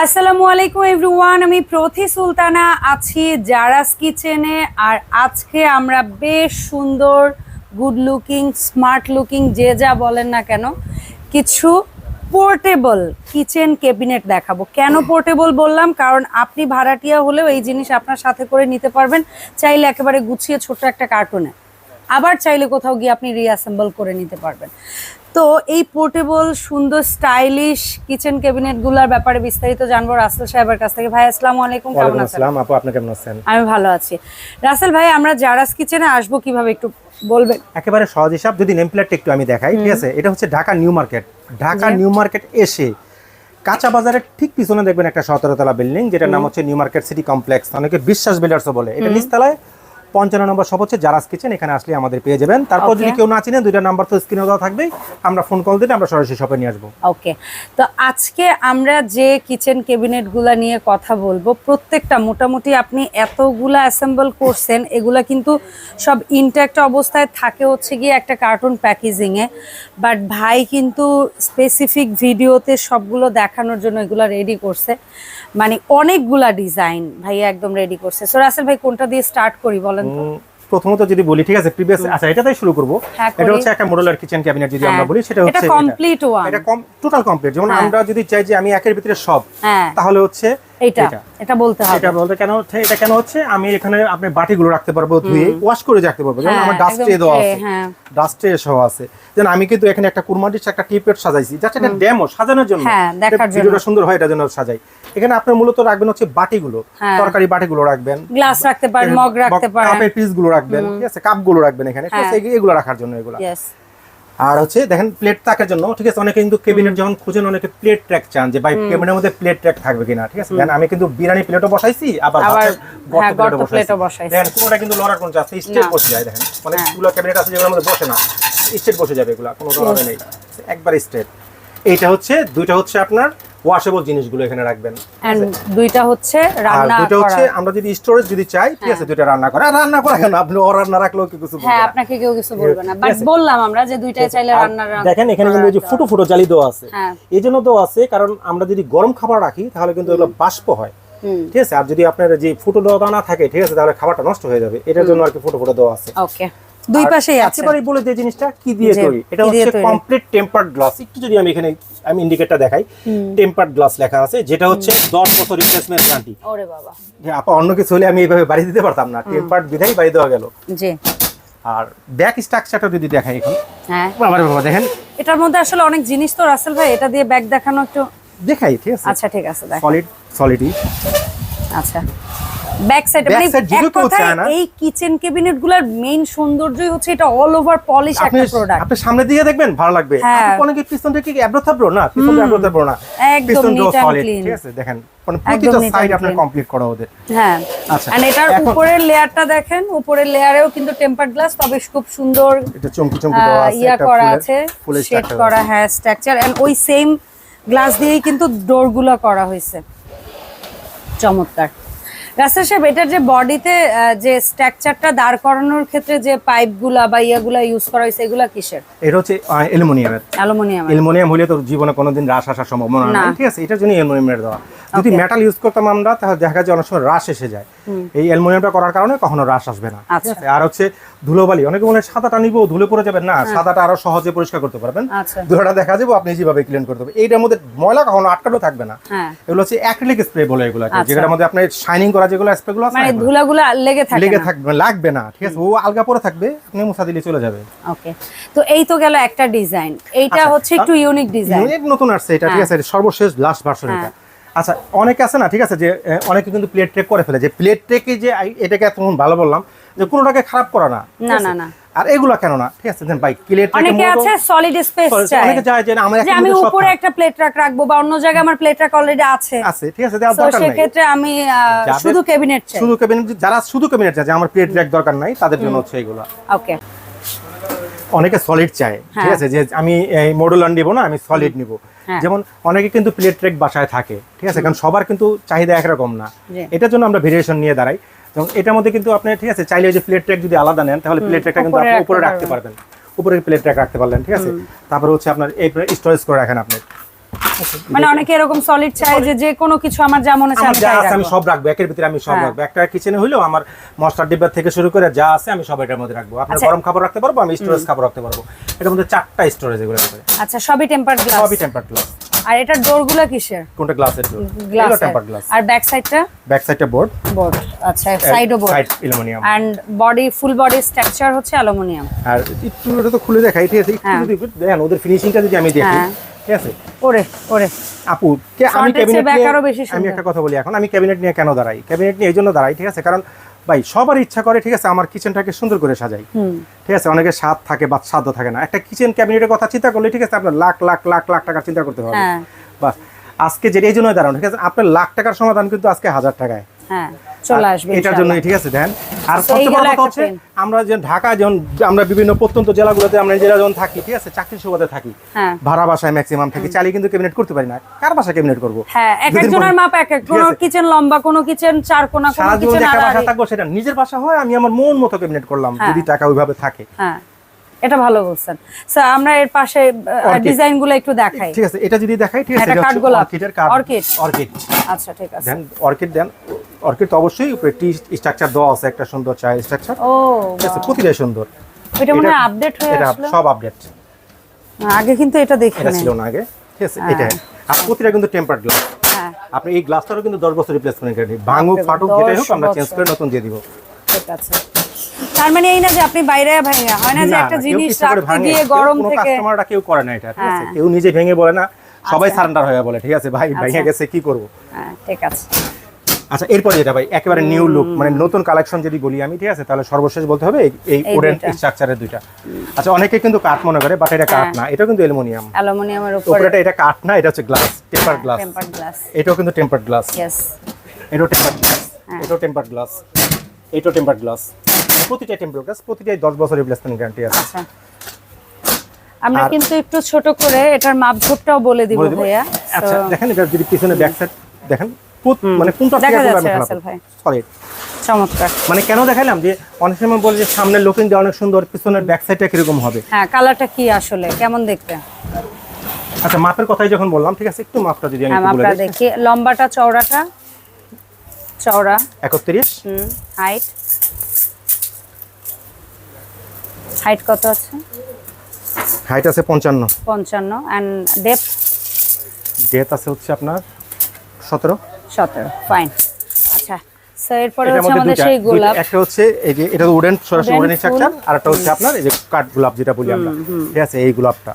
আসসালামু আলাইকুম এভরিওয়ান, আমি প্রথি সুলতানা আছি জারাস কিচেনে আর আজকে আমরা বেশ সুন্দর গুড লুকিং স্মার্ট লুকিং যে যা বলেন না কেন, কিছু পোর্টেবল কিচেন ক্যাবিনেট দেখাবো। কেন পোর্টেবল বললাম? কারণ আপনি ভাড়াটিয়া হলেও এই জিনিস আপনার সাথে করে নিতে পারবেন। চাইলে একেবারে গুছিয়ে ছোট একটা কার্টুনে আবার চাইলে কোথাও গিয়ে আপনি রিঅ্যাসেম্বল করে নিতে পারবেন। তো এই পোর্টেবল সুন্দর স্টাইলিশ কিচেন ক্যাবিনেটগুলোর ব্যাপারে বিস্তারিত জানব রাসেল সাহেবের কাছ থেকে। ভাই আসসালামু আলাইকুম কেমন আছেন? আসসালাম। আপু আপনি কেমন আছেন? আমি ভালো আছি। রাসেল ভাই আমরা জারাস কিচেনে আসব কীভাবে একটু বলবেন? একেবারে সহজ হিসাব যদি নেম প্লেটটা একটু আমি দেখাই ঠিক আছে? এটা হচ্ছে Dhaka new market. Dhaka new market এসে কাঁচা বাজারের ঠিক পিছনে দেখবেন একটা সতেরোতলা বিল্ডিং যেটার নাম হচ্ছে নিউ মার্কেট সিটি কমপ্লেক্স। অনেকে বিশ্বাস বিল্ডার্সও বলে। এটা নিচতলায় পঞ্চান্ন নম্বর সব হচ্ছে জারাস কিচেন এখানে আসলে আমাদের পেয়ে যাবেন। তারপর যদি. কেউ না চিনে দুইটা নাম্বার তো স্ক্রিনে দেওয়া থাকবেই। আমরা ফোন কল দিলে আমরা সরাসরি শপে নিয়ে আসব। ওকে তো আজকে আমরা যে কিচেন ক্যাবিনেটগুলা নিয়ে কথা বলব প্রত্যেকটা মোটামুটি আপনি এতগুলা অ্যাসেম্বল করছেন এগুলা কিন্তু সব ইনট্যাক্ট অবস্থায় থাকে হচ্ছে গিয়ে একটা কার্টুন প্যাকেজিংয়ে বাট ভাই কিন্তু স্পেসিফিক ভিডিওতে সবগুলো দেখানোর জন্য এগুলো রেডি করছে। মানে অনেকগুলা ডিজাইন ভাই একদম রেডি করছে। সো রাসেল ভাই কোনটা দিয়ে স্টার্ট করি বলেন? তো প্রথমত যদি বলি ঠিক আছে প্রিভিয়াস আচ্ছা এটাতেই শুরু করব হ্যাঁ, এটা হচ্ছে একটা মডেলার কিচেন ক্যাবিনেট যদি আমরা হ্যাঁ। বলি সেটা এটা হচ্ছে one। এটা টোটাল কমপ্লিট যেমন হ্যাঁ। আমরা যদি চাই যে আমি একের ভিতরে সব হ্যাঁ তাহলে হচ্ছে এটা। এটা বলতে হবে। এটা বলতে কেন হচ্ছে? এটা কেন হচ্ছে? আমি এখানে আপনি বাটিগুলো রাখতে পারব ধুয়ে ওয়াশ করে রাখতে পারব। যেমন হ্যাঁ, আমার ডাস্টে দেওয়া আছে। হ্যাঁ। ডাস্টে সহ আছে। যেন আমি কিন্তু এখানে একটা কুরমা ডিশ একটা টিপেট সাজাইছি। যাতে এটা ডেমো সাজানোর জন্য। হ্যাঁ, এটা ভিডিওটা সুন্দর হয় এটার জন্য সাজাই। এখানে আপনি মূলত রাখবেন হচ্ছে বাটিগুলো। হ্যাঁ। তরকারি বাটিগুলো রাখবেন। গ্লাস রাখতে পারেন মগ রাখতে পারেন। কাপের পিসগুলো রাখবেন। ঠিক আছে? কাপগুলো রাখবেন এখানে। হ্যাঁ। এগুলো- রাখার জন্য এগুলো। আর হচ্ছে দেখেন প্লেট তাকের জন্য ঠিক আছে? অনেকে কিন্তু কেবিনেট যখন খুঁজেন অনেকে প্লেট ট্র্যাক চান যে ভাই কেবিনের মধ্যে প্লেট ট্র্যাক থাকবে কিনা? ঠিক আছে? আমি কিন্তু বিরিয়ানি প্লেটও বসাইছি আবার গর্ত হ্যাঁ, প্লেটও বসাইছি। বসাইছি। দেখেন কোনোটা কিন্তু লড়ার কোনো চান্স স্টেট বসে যায় দেখেন। হ্যাঁ। অনেকগুলো ক্যাবিনেট আছে যেগুলোর মধ্যে বসে না। স্টেট বসে যাবে এগুলো কোনো লড়াবে নেই। একবার স্টেট এইটা হচ্ছে দুইটা হচ্ছে আপনার ওয়াশেবল জিনিসগুলো এখানে রাখবেন। এন্ড দুইটা হচ্ছে রান্না দুইটা হচ্ছে আমরা যদি স্টোরেজ যদি চাই ঠিক আছে দুইটা রান্না করা রান্না করা কেন? আপনি ও রান্না রাখলেও কি কিছু হ্যাঁ আপনাকে কেউ কিছু বলবে না। বাট বললাম আমরা যে দুইটাই চাইলে আর রান্নার দেখেন এখানে কিন্তু এই যে ফুটো ফুটো জালি দেওয়া আছে। হ্যাঁ। এই জন্য দেওয়া আছে কারণ আমরা যদি গরম খাবার রাখি তাহলে কিন্তু এগুলো বাষ্প হয়। ঠিক আছে? আর যদি আপনার যে ফুটো দেওয়া না থাকে ঠিক আছে তাহলে খাবারটা নষ্ট হয়ে যাবে। এটার জন্য আর কি ফুটো ফুটো দেওয়া আছে। ওকে। দুই পাশেই আছে। একেবারে বলে যে জিনিসটা কি দিয়ে তৈরি? এটা হচ্ছে কমপ্লিট টেম্পার্ড গ্লাস একটু যদি আমি এখানে আমি ইন্ডিকেটরটা দেখাই। টেম্পার্ড গ্লাস লেখা আছে যেটা হচ্ছে 10 বছর রিপ্লেসমেন্ট গ্যারান্টি ওরে বাবা। যে আপা অন্য কিছু হলে আমি এইভাবে বাড়ি দিতে পারতাম না। টেম্পার্ড বিধাই বাড়ি দেওয়া গেল। জি। আর ব্যাক স্ট্রাকচারটা যদি দেখাই এখন। হ্যাঁ। বাবা রে বাবা দেখেন। এটার মধ্যে আসলে অনেক জিনিস তো রাসেল ভাই এটা দিয়ে ব্যাগ দেখানো একটু দেখাই ঠিক আছে? আচ্ছা ঠিক আছে দেখ সলিড সলিডই আচ্ছা। ব্যাক সাইড মানে এক কথায় এই কিচেন ক্যাবিনেটগুলার মেইন সৌন্দর্যই হচ্ছে এটা অল ওভার পলিশ একটা প্রোডাক্ট আপনি সামনে দিয়ে দেখবেন ভালো লাগবে। হ্যাঁ। আপনি অনেকে পিছন থেকে অ্যাব্রো থাকব না পিছন অ্যাব্রো থাকব না। একদম and সলিড clean। ঠিক আছে? দেখেন মানে প্রতিটা সাইড আপনার কমপ্লিট করা ওদের হ্যাঁ। আচ্ছা, আর এটার উপরের লেয়ারটা দেখেন উপরের লেয়ারেও কিন্তু টেম্পার গ্লাস তবে খুব সুন্দর এটা চমকি চমকি দেওয়া আছে করা আছে করা হ্যাঁ স্ট্রাকচার এন্ড ওই সেম গ্লাস দিয়েই কিন্তু ডোরগুলো করা হয়েছে। চমৎকার। রাসেল সাহেব এটার যে বডিতে যে স্ট্রাকচারটা দাঁড় করানোর ক্ষেত্রে যে পাইপগুলা বা ইয়াগুলা ইউজ করা হয়েছে এগুলা কিসের? এটা হচ্ছে অ্যালুমিনিয়ামের। অ্যালুমিনিয়াম। অ্যালুমিনিয়াম হলে তো জীবনে কোনোদিন রাস আসার সম্ভাবনা না। ঠিক আছে? এটার জন্য অ্যালুমিনিয়ামের দেওয়া। যদি মেটাল ইউজ করতাম আমরা তাহলে দেখা যায় অনেক সময় রাশ এসে যায়। এই অ্যালুমিনিয়ামটা করার কারণে কখনো রাশ আসবে না। আচ্ছা। আর হচ্ছে ধুলোবালি অনেকে বলে সাদাটা নিবো ধুলে পড়ে যাবেন না সাদাটা আরও সহজে পরিষ্কার করতে পারবেন। আচ্ছা। ধুলাটা দেখা যাব আপনি যেভাবে ক্লিন করতে পারবেন। এইটার মধ্যে ময়লা কখনো আটকানো থাকবে না। হ্যাঁ। এগুলো হচ্ছে অ্যাক্রিলিক স্প্রে বলে এগুলো আচ্ছা। যেটার মধ্যে আপনার শাইনিং করা যেগুলো স্প্রে গুলো আছে মানে ধুলাগুলা লেগে থাকে লেগে থাকবে লাগবে না। ঠিক আছে? ও আলগা পরে থাকবে আপনি মুছা দিলে চলে যাবে। ওকে তো এই তো গেল একটা ডিজাইন এইটা হচ্ছে একটু ইউনিক ডিজাইন ইউনিক নতুন আসছে এটা ঠিক আছে? সর্বশেষ লাস্ট ভার্সন এটা। আচ্ছা অনেকে আছে না ঠিক আছে যে অনেকে কিন্তু প্লেট ট্রেক করে ফেলে। যে প্লেট ট্রেকে যে এটাকে এত ভালো বললাম যে কোনোটাকে খারাপ করা না না, না, না। আর এগুলা কেন না? ঠিক আছে দেন ভাই প্লেট অনেকে আছে সলিড স্পেস চায়। অনেকে চায় যে আমার আমি উপরে একটা প্লেট রাখ রাখব বা অন্য জায়গায় আমার প্লেট রাখ অলরেডি আছে। আছে ঠিক আছে দেওয়ার দরকার নাই। সেক্ষেত্রে আমি শুধু ক্যাবিনেট চাই। শুধু ক্যাবিনেট যারা শুধু ক্যাবিনেট চায় যে আমার প্লেট র্যাক দরকার নাই তাদের জন্য হচ্ছে এগুলা। ওকে অনেকে সলিড চায় ঠিক হ্যাঁ। আছে যে আমি এই মডুলার নিব না আমি সলিড নিব। যেমন অনেকে কিন্তু প্লেট ট্রেক বাসায় থাকে ঠিক আছে? কারণ সবার কিন্তু চাহিদা একরকম না। এটার জন্য আমরা ভেরিয়েশন নিয়ে দাঁড়াই। এবং এটার মধ্যে কিন্তু আপনি ঠিক আছে? চাইলে যে প্লেট ট্রেক যদি আলাদা নেন তাহলে প্লেট ট্রেকটা কিন্তু আপনি উপরে রাখতে পারবেন। উপরে প্লেট ট্রেক রাখতে পারলেন ঠিক আছে? তারপরে হচ্ছে আপনার এই স্টোরেজ করে রাখেন আপনি। মানে অনেকে এরকম সলিড চাই যে যে কোনো কিছু আমার যা মনে চায় আমি সব রাখব একের ভিতরে আমি সব হ্যাঁ। রাখব। একটা কিচেনে হইলেও আমার মশলার ডিব্বা থেকে শুরু করে যা আছে আমি সব এটার মধ্যে রাখব। আপনার আচ্ছা। গরম খাবার রাখতে পারব আমি স্টোরেজ খাবার রাখতে পারব। এটার মধ্যে চারটা স্টোরেজ এগুলো আচ্ছা সবই টেম্পার গ্লাস সবই টেম্পার গ্লাস আর এটার ডোরগুলো কিসের? কোনটা গ্লাসের ডোর গ্লাস টেম্পার গ্লাস আর ব্যাক সাইডটা ব্যাক সাইডটা বোর্ড বোর্ড আচ্ছা সাইডও board side aluminium and body full body structure হচ্ছে অ্যালুমিনিয়াম আর একটু এটা তো খুলে দেখাই ঠিক আছে? একটু হ্যাঁ। দেখেন ওদের ফিনিশিংটা যদি আমি দেখি হ্যাঁ। ঠিক আছে? ওরে ওরে। আপু কে আমি ক্যাবিনেট নিয়ে আমি একটা কথা বলি এখন। আমি ক্যাবিনেট নিয়ে কেন দাঁড়াই? ক্যাবিনেট নিয়ে এই জন্য দাঁড়াই ঠিক আছে? কারণ ভাই সবার ইচ্ছা করে ঠিক আছে আমার কিচেনটাকে সুন্দর করে সাজাই। ঠিক আছে? অনেকে স্বাদ থাকে বা স্বাদ থাকে না। একটা কিচেন ক্যাবিনেটের কথা চিন্তা করলে ঠিক আছে আপনার লাখ লাখ লাখ লাখ টাকা চিন্তা করতে হবে। হ্যাঁ। বাস আজকে যেটা এই জন্য দাঁড়ানো ঠিক আছে? আপনার লাখ টাকার সমাধান কিন্তু আজকে হাজার টাকায়। হ্যাঁ। চলে আসবে এটার জন্য ঠিক আছে দেন। আর সবচেয়ে বড় কথা হচ্ছে আমরা যে ঢাকা যেমন আমরা বিভিন্ন প্রত্যন্ত জেলাগুলোতে আমরা নিজেরা যখন থাকি ঠিক আছে চাকরির সুবাদে থাকি হ্যাঁ। ভাড়া বাসায় ম্যাক্সিমাম থাকি চালিয়ে কিন্তু ক্যাবিনেট করতে পারি না। কার বাসায় ক্যাবিনেট করব? হ্যাঁ এক একজনের মাপ এক এক কোন কিচেন লম্বা কোনো কিচেন চার কোনা কোনো সারা জীবন কিচেন যে বাসা থাকব সেটা নিজের বাসা হয় আমি আমার মন মতো ক্যাবিনেট করলাম হ্যাঁ। যদি টাকা ওইভাবে থাকে। হ্যাঁ। এটা ভালো বলছেন। স্যার আমরা এর পাশে ডিজাইনগুলো একটু দেখাই। ঠিক আছে এটা যদি দেখাই ঠিক আছে এটা এটা। অর্কিডের কাঠ। Orchid। অর্কিড। আচ্ছা ঠিক আছে। দেন অর্কিড দেন অর্কিড তো অবশ্যই টি স্ট্রাকচার দেওয়া আছে একটা সুন্দর চায় স্ট্রাকচার ও ঠিক আছে প্রতিটাই সুন্দর। এটা মনে হয় আপডেট হয়ে আসলো? সব আপডেট আগে কিন্তু এটা দেখি এটা ছিল না আগে। ঠিক আছে এটা আর প্রতিটা কিন্তু টেম্পার্ড গ্লাস হ্যাঁ। আপনি এই গ্লাসটারও কিন্তু দশ বছর রিপ্লেস করে নিতে ভাঙুক ফাটুক যেটাই হোক আমরা চেঞ্জ করে নতুন দিয়ে দিব। ঠিক আছে। তার মানে এই না যে আপনি বাইরে ভাঙা হয় না যে একটা জিনিস রাখতে ভাঙে। গিয়ে গরম থেকে কাস্টমাররা কেউ করে না এটা ঠিক আছে হ্যাঁ। কেউ নিজে ভেঙে বলে না সবাই আচ্ছা। সারেন্ডার হয়ে বলে ঠিক আছে ভাই ভেঙে আচ্ছা। গেছে কি করব হ্যাঁ ঠিক আছে আচ্ছা এরপর যেটা ভাই একেবারে নিউ লুক মানে নতুন কালেকশন যদি বলি আমি ঠিক আছে তাহলে সর্বশেষ বলতে হবে এই- দুইটা। স্ট্রাকচারের দুইটা আচ্ছা অনেকে কিন্তু কাঠ মনে করে বাট এটা কাঠ হ্যাঁ। না এটা কিন্তু অ্যালুমিনিয়াম অ্যালুমিনিয়ামের উপরে উপরে এটা কাঠ না এটা হচ্ছে glass temper glass tempered glass এটাও কিন্তু টেম্পার গ্লাস ইয়েস এটাও টেম্পার গ্লাস। এটাও টেম্পার গ্লাস এটাও টেম্পার গ্লাস প্রতিটা গ্লাস প্রতিটাই দশ বছর রিপ্লেসমেন্ট গ্যারান্টি আছে। আচ্ছা। আমরা কিন্তু একটু ছোট করে এটার মাপঝোপটাও বলে দিব ভাইয়া। আচ্ছা দেখেন এটা যদি পিছনে ব্যাক সাইড দেখেন মানে কোনটা থেকে দেখা যাচ্ছে ভাই। সলিড চমৎকার। মানে কেন দেখাইলাম যে অনেক সময় বলে যে সামনের লুকিং দিয়ে অনেক সুন্দর পিছনের ব্যাক সাইডটা কীরকম হবে? হ্যাঁ কালারটা কি আসলে? কেমন দেখতে? আচ্ছা মাপের কথাই যখন বললাম ঠিক আছে একটু মাপটা যদি আমি হ্যাঁ বলে দেখি। লম্বাটা চওড়াটা? চওড়া। একত্রিশ। হুম হাইট হাইট কত আছে? হাইট আছে পঞ্চান্ন। পঞ্চান্ন। অ্যান্ড ডেপথ ডেথ আছে হচ্ছে আপনার সতেরো। সতেরো। ফাইন আচ্ছা সো এরপরে হচ্ছে আমাদের সেই গোলাপ। একটা হচ্ছে এই যে এটা উডেন সরাসরি উডেন স্ট্রাকচার আর একটা হচ্ছে আপনার এই যে কাঠ গোলাপ যেটা বলি আমরা। ঠিক আছে এই গোলাপটা।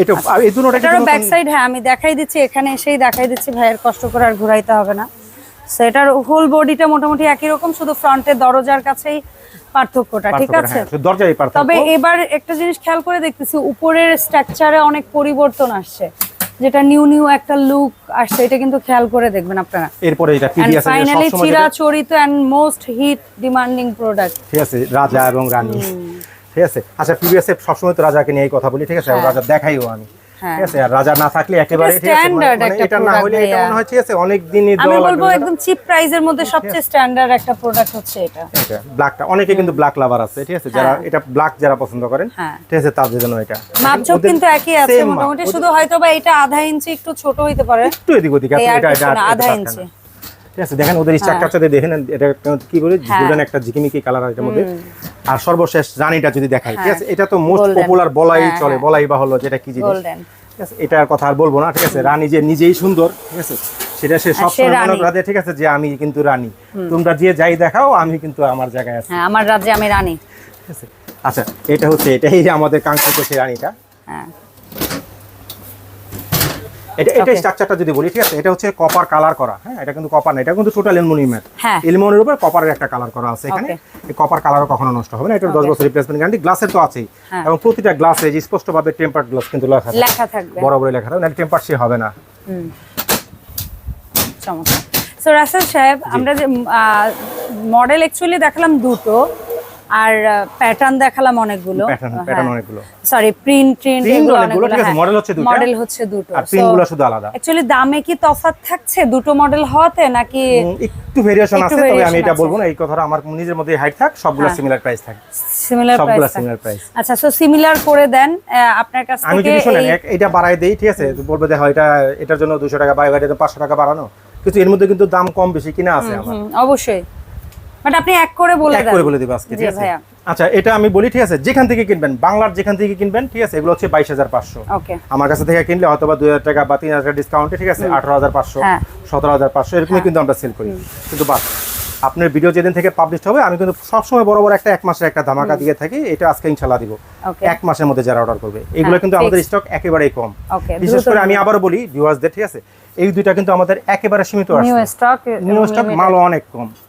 এটা এই দুটোটা ব্যাক সাইড হ্যাঁ আমি দেখাই দিচ্ছি এখানে এসেই দেখাই দিচ্ছি ভাইয়ের কষ্ট করে আর ঘুরাইতে হবে না। সো এটার হোল বডিটা মোটামুটি একই রকম শুধু ফ্রন্টের দরজার কাছেই পার্থক্যটা ঠিক আছে? হ্যাঁ, তবে এবার একটা জিনিস খেয়াল করে দেখতেছি উপরের স্ট্রাকচারে অনেক পরিবর্তন আসছে যেটা নিউ নিউ একটা লুক আসছে এটা কিন্তু খেয়াল করে দেখবেন আপনারা। এরপরে এটা পিডিএস এর ফাইনালি চিরাচরিত and most hit demanding product ঠিক আছে রাজা এবং রানী। ঠিক আছে? আচ্ছা প্রিভিয়াস সবসময় তো রাজাকে নিয়ে এই কথা বলি ঠিক আছে? রাজা দেখাইও আমি। হ্যাঁ। ঠিক আছে আর রাজা না থাকলে একেবারে ঠিক আছে মানে- standard একটা এটা না হলে এটা মনে হয় ঠিক আছে অনেক দিনই আমি বলব একদম চিপ প্রাইজের মধ্যে সবচেয়ে স্ট্যান্ডার্ড একটা প্রোডাক্ট হচ্ছে এটা। এটা ব্ল্যাকটা অনেকে কিন্তু ব্ল্যাক লাভার আছে ঠিক আছে যারা এটা ব্ল্যাক যারা পছন্দ করেন হ্যাঁ। ঠিক আছে তাদের জন্য এটা। মাপঝোপ কিন্তু একই আছে মোটামুটি শুধু হয়তো বা এটা আধা ইঞ্চি একটু ছোট হইতে পারে। একটু এদিক ওদিক আছে, এটা এটা আধা ইঞ্চি। ঠিক আছে দেখেন ওদের স্ট্রাকচারটা দেখেন এটা কি বলে হ্যাঁ। গোল্ডেন একটা ঝিকিমিকি কালার এটার মধ্যে। আর সর্বশেষ রানীটা যদি দেখাই ঠিক আছে এটা তো মোস্ট পপুলার বলাই হ্যাঁ, চলে হ্যাঁ। বলাই বা হলো যেটা কি জিনিস। ঠিক আছে এটার কথা আর বলব না ঠিক আছে রানী যে নিজেই সুন্দর ঠিক আছে সেটা সে সব সে মনে রানী। ঠিক আছে যে আমি কিন্তু রানী। তোমরা যে যাই দেখাও আমি কিন্তু আমার জায়গায় আছি। হ্যাঁ আমার রাজ্যে আমি রানী। ঠিক আছে আচ্ছা এটা হচ্ছে এটাই আমাদের কাঙ্ক্ষিত সেই রানীটা। হ্যাঁ। এটা এটা স্ট্রাকচারটা যদি বলি ঠিক আছে? এটা হচ্ছে কপার কালার করা হ্যাঁ? এটা কিন্তু কপার না এটা কিন্তু টোটাল অ্যালুমিনিয়ামের হ্যাঁ। অ্যালুমিনিয়ামের উপর কপারের একটা কালার করা আছে এখানে। এই কপার কালারও কখনো নষ্ট হবে না এটা 10 বছর রিপ্লেসমেন্ট গ্যারান্টি গ্লাসের তো আছেই। হ্যাঁ। এবং প্রতিটা গ্লাসে যে স্পষ্টভাবে টেম্পার্ড গ্লাস কিন্তু লেখা লেখা থাকবে। বড় বড় লেখা থাকে না টেম্পার সে হবে না। চমৎকার। সো রাসেল সাহেব আমরা যে মডেল অ্যাকচুয়ালি দেখালাম দুটো। আর প্যাটার্ন দেখালাম অনেকগুলো। প্যাটার্ন প্যাটার্ন অনেকগুলো। সরি প্রিন্ট প্রিন্ট অনেকগুলো, অনেকগুলো ঠিক আছে, model হচ্ছে দুইটা। মডেল হচ্ছে দুটো। আর প্রিন্ট শুধু আলাদা। অ্যাকচুয়ালি দামে কি তফাৎ থাকছে? দুটো মডেল নাকি একটু ভেরিয়েশন আছে তবে আমি এটা বলব না এই কথাটা আমার নিজের মধ্যে হাইট থাক সবগুলো হ্যাঁ। সিমিলার প্রাইস থাকে। সিমিলার সবগুলো সিমিলার প্রাইস আচ্ছা সো সিমিলার করে দেন আপনার কাছ আমি যদি শোনেন এটা বাড়াই দেই ঠিক আছে? বলবে দেখো এটা এটার জন্য টাকা বাড়াই টাকা বাড়ানো। কিন্তু এর মধ্যে কিন্তু দাম কম বেশি কিনা আছে আমার। অবশ্যই। বাট আপনি এক করে বলে এক করে বলে দিব আজকে ঠিক আছে? আচ্ছা এটা আমি বলি ঠিক আছে? যেখান থেকে কিনবেন বাংলার যেখান থেকে কিনবেন ঠিক আছে? এগুলো হচ্ছে বাইশ হাজার পাঁচশো। ওকে। আমার কাছে থেকে কিনলে হয়তো বা দুই হাজার টাকা বা তিন হাজার টাকা ডিসকাউন্টে ঠিক আছে? আঠারো হাজার পাঁচশো হ্যাঁ। সতেরো হাজার পাঁচশো এরকমই কিন্তু আমরা সেল করি। কিন্তু বাস আপনার ভিডিও যেদিন থেকে পাবলিশ হবে আমি কিন্তু সবসময় বড় বড় একটা এক মাসের একটা ধামাকা দিয়ে থাকি এটা আজকে ইনশাল্লাহ দিব। এক মাসের মধ্যে যারা অর্ডার করবে। এগুলো হ্যাঁ, কিন্তু আমাদের স্টক একেবারেই কম। বিশেষ করে আমি আবারও বলি ভিউয়ার্সদের ঠিক আছে? এই দুইটা কিন্তু আমাদের একেবারে সীমিত নিউ স্টক নিউ স্টক মালও অনেক কম। হ্যাঁ।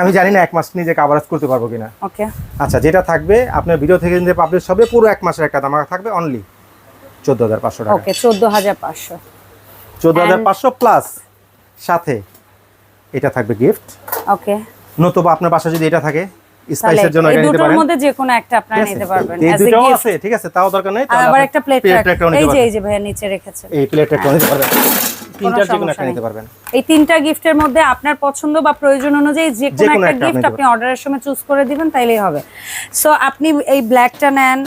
আমি জানি না এক মাস নিজে কাভারেজ করতে পারব কিনা। ওকে। আচ্ছা যেটা থাকবে আপনার ভিডিও থেকে যে পাবলিশ হবে পুরো এক মাসের একটা ধামাকা থাকবে অনলি চোদ্দ হাজার পাঁচশো টাকা। ওকে চোদ্দ হাজার পাঁচশো। চোদ্দ হাজার পাঁচশো প্লাস সাথে এটা থাকবে গিফট ওকে। নতুবা আপনার বাসা যদি এটা থাকে স্পাইসের জন্য এটা নিতে পারেন। মধ্যে যে কোনো একটা আপনারা আছে? নিতে পারবেন। এই gift। আছে ঠিক আছে তাও দরকার নেই আবার একটা প্লেট এই যে এই যে ভাইয়া নিচে রেখেছেন। এই প্লেট একটা নিতে পারবেন। তিনটার যে কোনো একটা। নিতে পারবেন। এই তিনটা গিফটের মধ্যে আপনার পছন্দ বা প্রয়োজন অনুযায়ী যে কোনো একটা গিফট আপনি অর্ডারের সময় চুজ করে দিবেন তাইলেই হবে। সো আপনি এই ব্ল্যাকটা নেন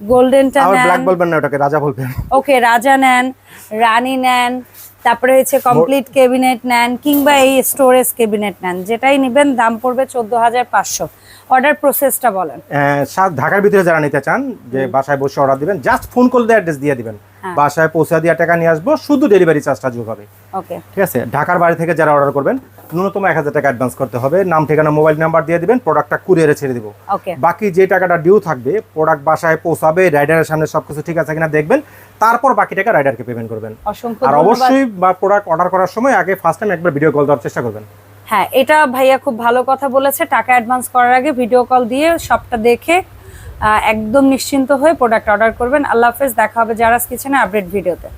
গোল্ডেনটা নেন। ব্ল্যাক বলবেন না ওটাকে রাজা বলবেন। ওকে রাজা নেন রানী নেন তারপরে হচ্ছে কমপ্লিট কেবিনেট নেন কিংবা এই স্টোরেজ কেবিনেট নেন যেটাই নেবেন দাম পড়বে চোদ্দ হাজার পাঁচশো। অর্ডার প্রসেসটা বলেন। ঢাকার ভিতরে যারা নিতে চান যে বাসায় বসে অর্ডার দিবেন জাস্ট ফোন করলে অ্যাড্রেস দিয়ে দিবেন। বাসায় পৌঁছে দিয়ে টাকা নিয়ে আসব শুধু ডেলিভারি চার্জটা যোগ হবে। ওকে ঠিক আছে? ঢাকার বাড়ি থেকে যারা অর্ডার করবেন ন্যূনতম এক হাজার টাকা অ্যাডভান্স করতে হবে। নাম ঠিকানা মোবাইল নাম্বার দিয়ে দিবেন প্রোডাক্টটা কুরিয়ারে ছেড়ে দিব। ওকে বাকি যে টাকাটা ডিউ থাকবে প্রোডাক্ট বাসায় পৌঁছাবে রাইডারের সামনে সবকিছু ঠিক আছে কিনা দেখবেন তারপর বাকি টাকা রাইডারকে পেমেন্ট করবেন। আর অবশ্যই বা প্রোডাক্ট অর্ডার করার সময় আগে ফার্স্ট টাইম একবার ভিডিও কল দেওয়ার চেষ্টা করবেন। হ্যাঁ এটা ভাইয়া খুব ভালো কথা বলেছে। টাকা অ্যাডভান্স করার আগে ভিডিও কল দিয়ে সবটা দেখে একদম নিশ্চিন্ত হয়ে প্রোডাক্ট অর্ডার করবেন। আল্লাহ হাফেজ দেখা হবে যারা কিচেনে আপডেট ভিডিওতে।